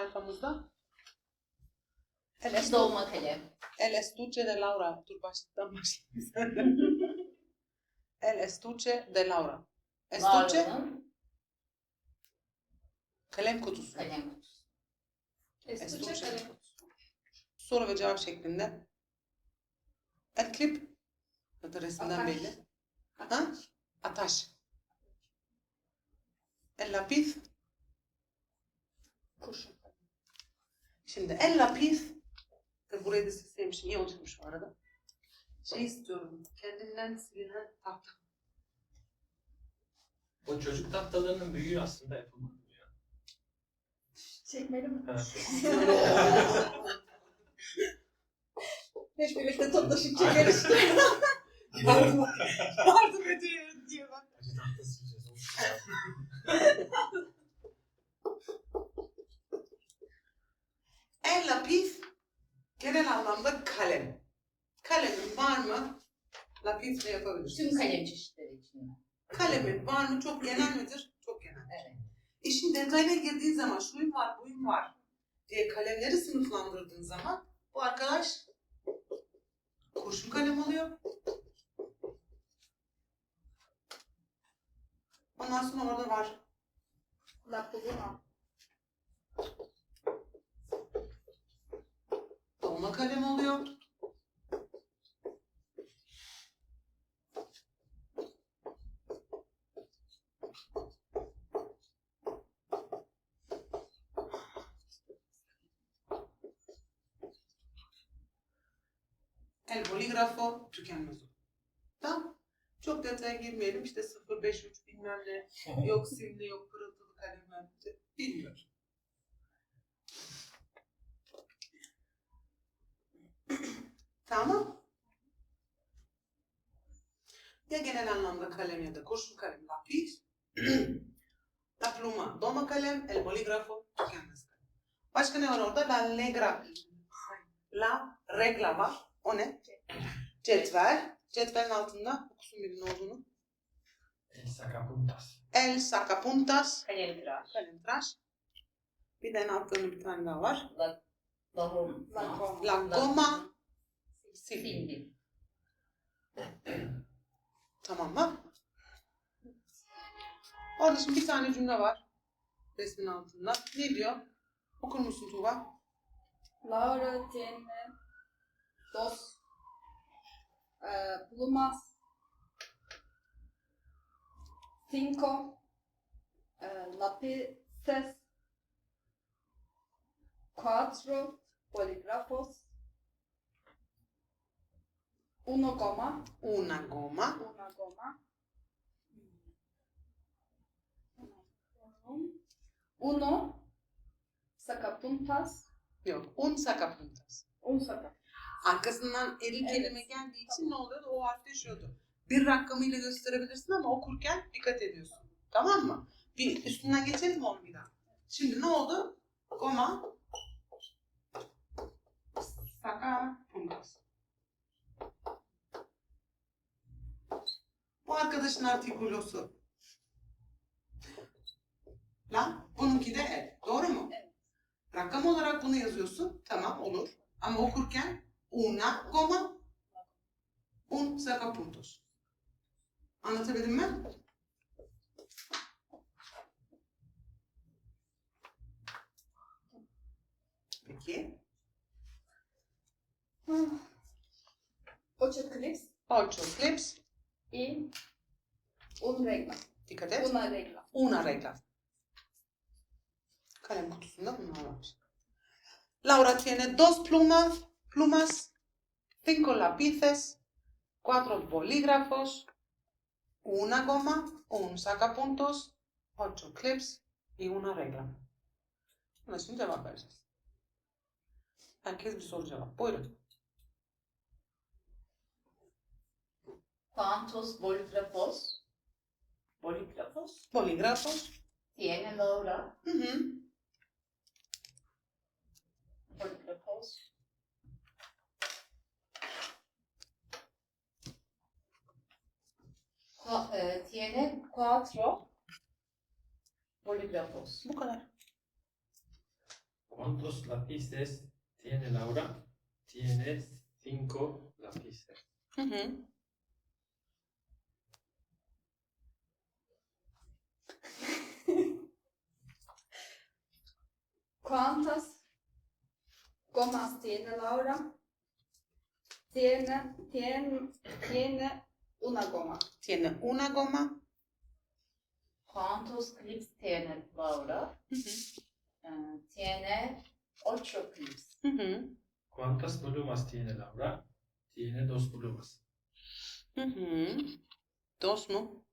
sayfamızda? El, estu- Dolma kalem. el estuche de Laura. Dur başlıktan başlayayım senden. El estuche de Laura. Estuche Laura'nın kalem kutusu. kalem kutusu. Estuche kalem kutusu. Soru ve cevap şeklinde. El klip. Zaten resimden Ataş. belli. Ha? Ataş. El lápiz. Şimdi el lápiz. Tabii burayı da silseymişim. iyi bu arada. Şey istiyorum. Kendinden silinen tahta. O çocuk tahtalarının büyüğü aslında yapılmadı ya. Çekmeli mi? Ha. Hep birlikte toplaşıp çekeriz. Yardım, yardım ediyorum diye bak. Acı tahta sileceğiz. olmuş ya. El lápiz genel anlamda kalem. Kalemin var mı? Lápizle yapabilirsin. Tüm kalem çeşitleri içinde. Kalemin var mı? Çok genel midir? Çok genel. Evet. İşin detayına girdiğin zaman şuyum var, buyum var diye kalemleri sınıflandırdığın zaman bu arkadaş kurşun kalem oluyor. Ondan sonra orada var La pluma. dolma kalem oluyor. Bolígrafo tükenmez. olur. Tamam. Çok detaya girmeyelim. İşte 053 bilmem ne. Yok simli, yok pırıltılı kalemler. Bilmiyorum. Tamam. Ya genel anlamda kalem ya da kurşun kalem, lapis. La pluma, doma kalem, el bolígrafo, tükenmez kalem. Başka ne var orada? La negra, la regla var. O ne? Cetvel. Cetvelin altında okusun birinin olduğunu. El sacapuntas. El sacapuntas, Kalem tıraş. kalem tıraş. Bir de en altta bir tane daha var. La. La goma. La goma. Silgi. Tamam mı? Orada şimdi bir tane cümle var. Resmin altında. Ne diyor? Okur musun Tuğba? Laura tiene dos plumas, cinco eh, lápices, cuatro bolígrafos, uno goma, Una goma. una goma, uno sacapuntas, Yok. Un sacapuntas. un sacapuntas. Arkasından eril Evet. kelime geldiği için ne oluyordu? O harf düşüyordu. Bir rakamıyla gösterebilirsin ama okurken dikkat ediyorsun. Tamam mı? Bir üstünden geçelim onu bir daha? Şimdi ne oldu? Goma. Sacapuntas. Bu arkadaşın artikulosu. La, bununki de el. Doğru mu? Evet. Rakam olarak bunu yazıyorsun. Tamam olur. Ama okurken una goma un sacapuntos. Anlatabildim mi? Peki. Ocho clips Ocho clips. y un regla. Dikkat et. Una regla. Una regla. Kalem kutusunda bunlar. Laura tiene dos plumas, plumas, cinco lápices, cuatro bolígrafos, una goma, un sacapuntos, ocho clips y una regla. Buna şimdi cevap vereceğiz. Herkes bir soru cevap. Buyurun. Cuantos bolígrafos. Bolígrafos. Bolígrafos. Tiene Laura. Hı hı. Bolígrafos. Eh, tiene cuatro bolígrafos. Bu kadar. ¿Cuántos lápices tiene Laura? Tiene cinco lápices. Hı hı. ¿Cuántas gomas tiene Laura? Tiene, tiene, tiene una goma. Tiene una goma. ¿Cuántos clips tiene Laura? Hı. Eh, tiene ocho clips. Hı hı. ¿Cuántas plumas tiene Laura? Tiene dos plumas. Hı hı. Dos mu?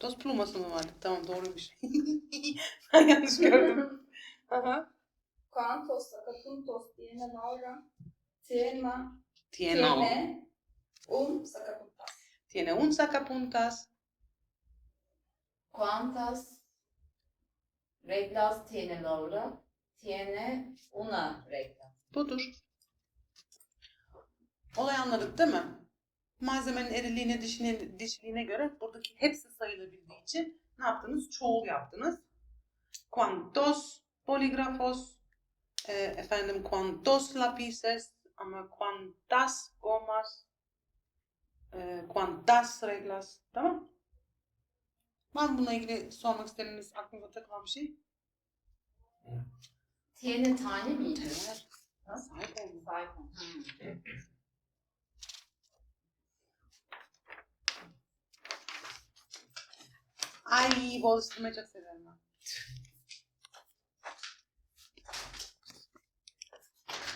Dos pluması mı vardı? Tamam doğruymuş. ben yanlış gördüm. Aha. ¿Cuántos sacapuntos tiene Laura? Tiene, Tiene, tiene un sacapuntas. tiene un sacapuntas. ¿Cuántas reglas tiene Laura? Tiene una regla. Budur. Olay anladık değil mi? Malzemenin eriliğine, dişine, dişiliğine göre buradaki hepsi sayılabildiği için ne yaptınız? Çoğul yaptınız. Cuantos bolígrafos, e, efendim cuantos lápices ama cuantas gomas, e, cuantas reglas. Tamam? Var mı bununla ilgili sormak istediğiniz aklınıza takılan bir şey? Tiene tane miydi? Evet. Sahip olun. Sahip. Ay üstüme çok severim ben.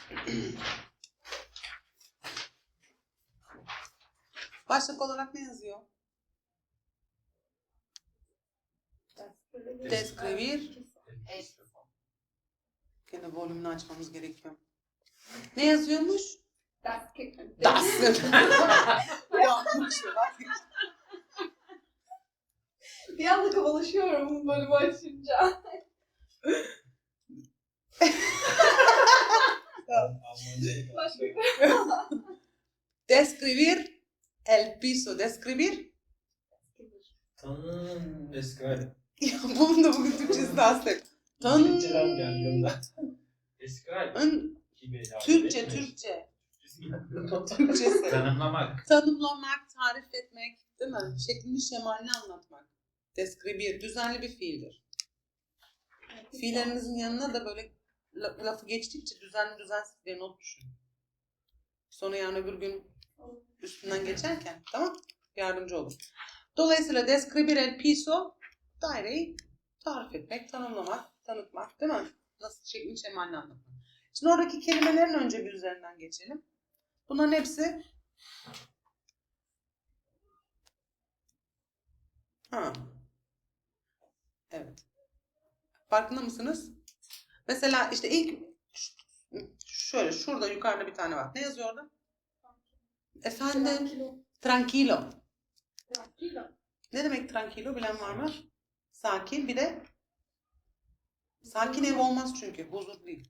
Başlık olarak ne yazıyor? Describir. Gene volümünü açmamız gerekiyor. Ne yazıyormuş? Das, Das. Bir anda kafalaşıyorum bu bölümü açınca. Almanca. Başka Describir el piso. Describir. Tanrım describe. Ya bunun da bugün Türkçesi daha sık. Tan. Türkçeden geldim yani, Türkçe? Türkçe. Türkçe. Türkçesi. Tanımlamak. Tanımlamak, tarif etmek, değil mi? Şeklini şemalini anlatmak. Describir, düzenli bir fiildir. Fiillerinizin yanına da böyle la- lafı geçtikçe düzenli düzensiz bir not düşün. Sonra yarın öbür gün üstünden geçerken tamam yardımcı olur. Dolayısıyla describir el piso daireyi tarif etmek, tanımlamak, tanıtmak değil mi? Nasıl şeklini şemalini anlatmak. Şimdi oradaki kelimelerin önce bir üzerinden geçelim. Bunların hepsi Ha. Evet. Farkında mısınız? Mesela işte ilk şöyle şurada yukarıda bir tane var. Ne yazıyor orada? Efendim? Tranquilo. Tranquilo. Tranquilo. Ne demek tranquilo bilen var mı? Sakin bir de sakin ev olmaz çünkü. Huzur değil.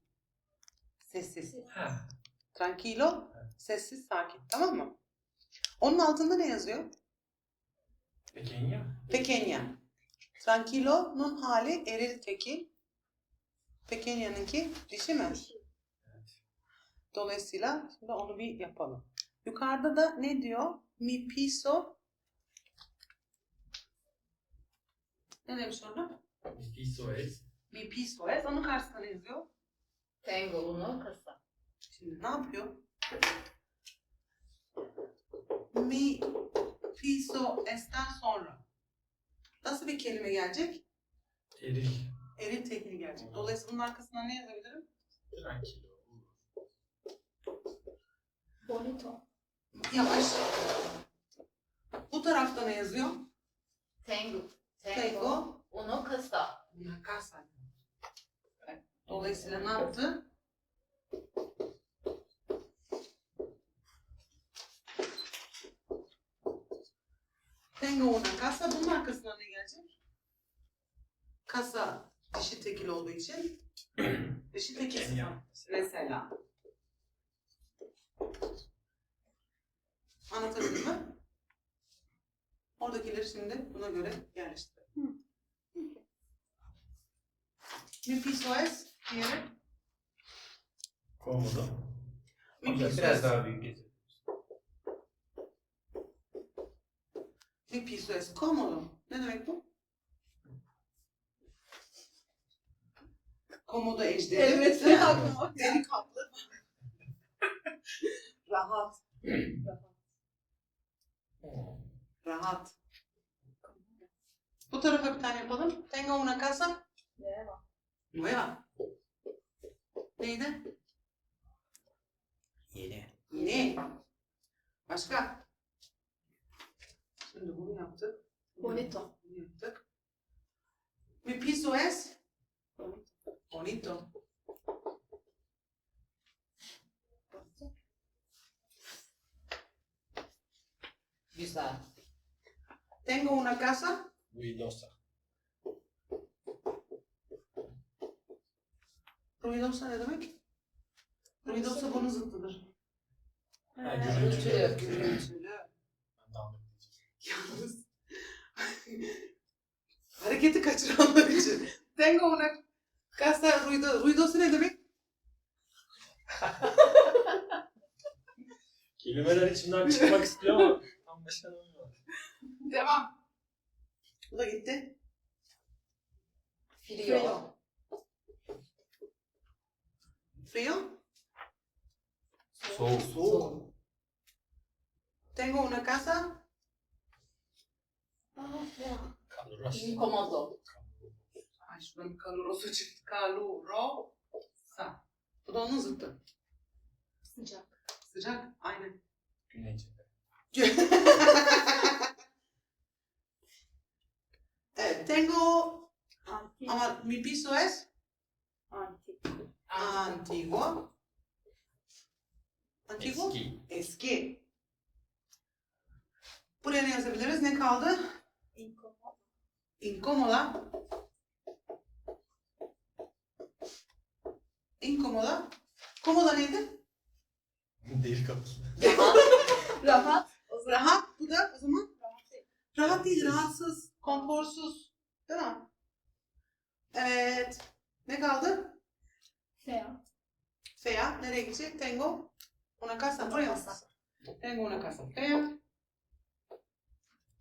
Sessiz. Ha. Tranquilo, sessiz, sakin. Tamam mı? Onun altında ne yazıyor? Pequeña. Pequeña. Tranquilo'nun hali eril tekil. Pequeña'nınki dişi mi? Dolayısıyla şimdi onu bir yapalım. Yukarıda da ne diyor? Mi piso. Ne demiş orada? Mi piso es. Mi piso es. Onun karşısında ne yazıyor? Tengo uno casa. Şimdi ne yapıyor? Mi piso es'ten sonra. Nasıl bir kelime gelecek? Eril. Eril tekil gelecek. Dolayısıyla bunun arkasından ne yazabilirim? Tranquilo. Bonito. Yavaş. Bu tarafta ne yazıyor? Tengo. Tengo uno casa. una casa. Evet. Dolayısıyla ne yaptı? Tengo una casa. Bunun arkasından ne gelecek? Casa dişi tekil olduğu için dişi tekil. Mesela. Anlatabildim mi? Oradakileri şimdi buna göre yerleştirelim. Piso es Tiene. Komodo. Piso biraz daha büyük getir. mi piso es cómodo. Ne demek bu? Komodo ejderi. Evet, aklıma. Deri kaplı. Rahat. Rahat. Bu tarafa bir tane yapalım. Tengo una casa Merhaba. nueva. Neydi? Yeni. Ne? Başka? Şimdi bunu yaptık. Bonito. Bunu yaptık. Mi piso es bonito. Güzel. Tengo una casa Ruidosa. ruidosa ne demek? Ruidosa bunun zıttıdır. Ha, gürültülü. Gürültülü. Yalnız hareketi kaçıranlar için. Tengo una casa ruido, ruidosa ne demek? Kelimeler içimden çıkmak istiyor ama tam başaramıyorum. Devam. Bu da gitti. Frio. Frío. Soğuk. Soğuk. Tengo una casa Aa, ya. Incomodo. Ay şuradan bir kalurosu çıktı. Kalurosa. Bu da onun zıttı. Sıcak. Sıcak. Aynen. Güneyce'de. evet, tengo Antik. ama mi piso es Antik. antiguo. Antiguo? Eski. Eski. Buraya ne yazabiliriz? Ne kaldı? Incomodo. Incómoda. Incómoda. Komoda neydi? Değil kapısı. Rahat. O zaman Rahat. Bu da o zaman rahat değil. rahat değil, rahatsız, konforsuz. Değil mi? Evet. Ne kaldı? Seyahat. Fea. Nereye gidecek? Tengo una casa. Buraya mı? Tengo una casa fea.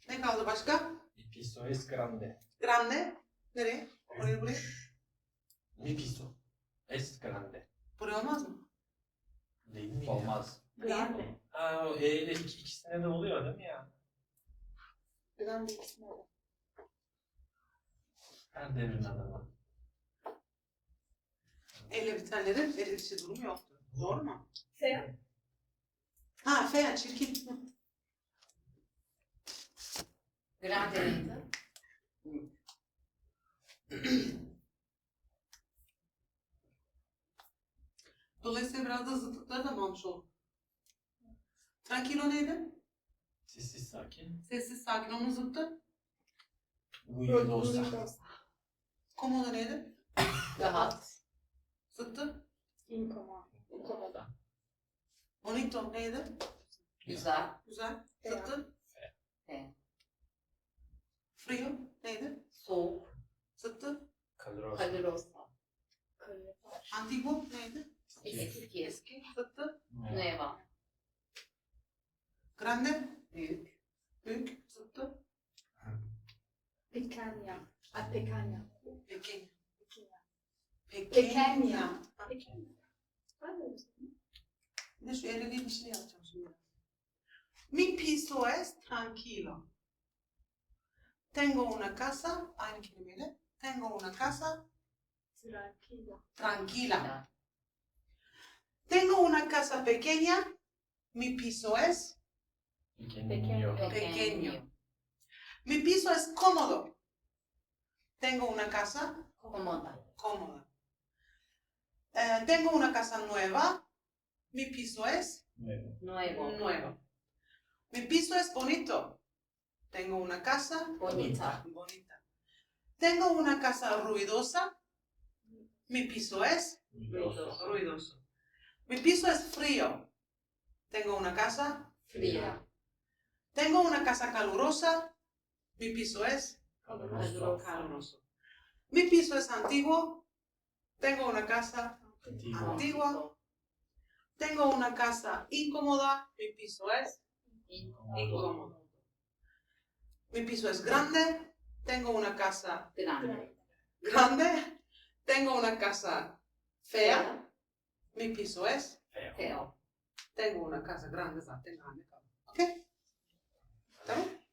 Ne kaldı başka? Mi piso es grande. Grande. Nereye? Oraya buraya. Mi piso es grande. Buraya olmaz mı? Değil mi? Olmaz. Grande. Ha o E ile iki, ikisine de oluyor değil mi ya? Grande ikisine de. Her devrin adamı. Elle bitenlerin el dişi durumu yoktu. Doğru mu? Seyahat. Ha fea, çirkin. Grande neydi? Dolayısıyla biraz da zıtlıkları da mı almış olduk? Tranquilo neydi? Sessiz sakin. Sessiz sakin onun zıttı. Ruidosa. Komodo neydi? Rahat. Zıttı. Incomodo. Incomodo. Bonito neydi? Güzel. Güzel. Fea. Zıttı. Fea. Frio neydi? Soğuk. Zıttı. Kaluros. Calurosa. Kalorifer. Antiguo neydi? Eski. Eski. Zıttı. Nueva. Grande. Büyük. Büyük. Zıttı. Pequeña. Ay, pequeña. Pequeña. Pequeña. De şu bir şey yapacağım şimdi. Mi piso es tranquilo. Tengo una casa, aynı kelimeyle. Tengo una casa Tranquila. tranquila. Tengo una casa pequeña. Mi piso es Pequeño. Pequeño. Mi piso es cómodo. Tengo una casa Komoda. cómoda. Eh, tengo una casa nueva. Mi piso es Nuevo. Nuevo. nuevo. Mi piso es bonito. Tengo una casa Bonita. bonita. Tengo una casa ruidosa. Mi piso es Ruidoso. ruidoso. Mi piso es frío. Tengo una casa. Fría. Tengo una casa calurosa. Mi piso es Caluroso. caluroso. Mi piso es antiguo. Tengo una casa Antigua. antigua. Tengo una casa incómoda. Mi piso es incómodo. Mi piso es grande. Tengo una casa Grande. grande. Tengo una casa fea. Mi piso es. Feo. Feo. Tengo una casa grande. Grande. ¿Ok? ¿Está bien?